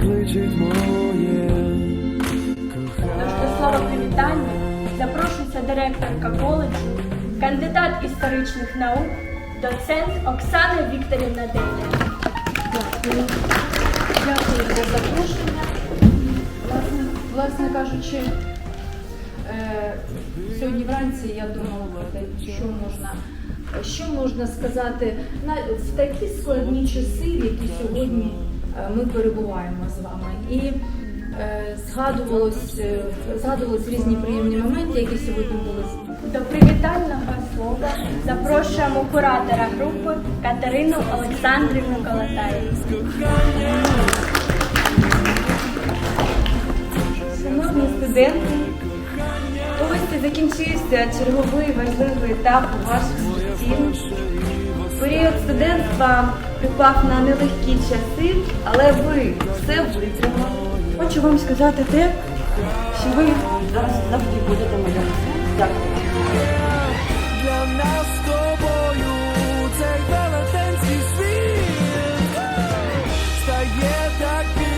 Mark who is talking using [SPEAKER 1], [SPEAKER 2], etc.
[SPEAKER 1] кличуть моє кохання. Слово привітання запрошується директорка коледжу, кандидат історичних наук, доцент Оксана Вікторівна Деня.
[SPEAKER 2] Дякую. Дякую за запрошення. Власне, власне кажучи, е, сьогодні вранці я думала, що можна. Що можна сказати на в такі складні часи, які сьогодні ми перебуваємо з вами. І е, згадувалось, е, різні приємні моменти, які сьогодні були.
[SPEAKER 1] До привітального слова запрошуємо куратора групи Катерину Олександрівну Колотаєву.
[SPEAKER 3] Шановні студенти, ось закінчився черговий важливий етап у вашому житті. Період студентства припав на нелегкі часи, але ви все витримали.
[SPEAKER 4] Хочу вам сказати те, що ви зараз завжди будете моя. Дякую. Нас тобою цей велетенський світ стає так.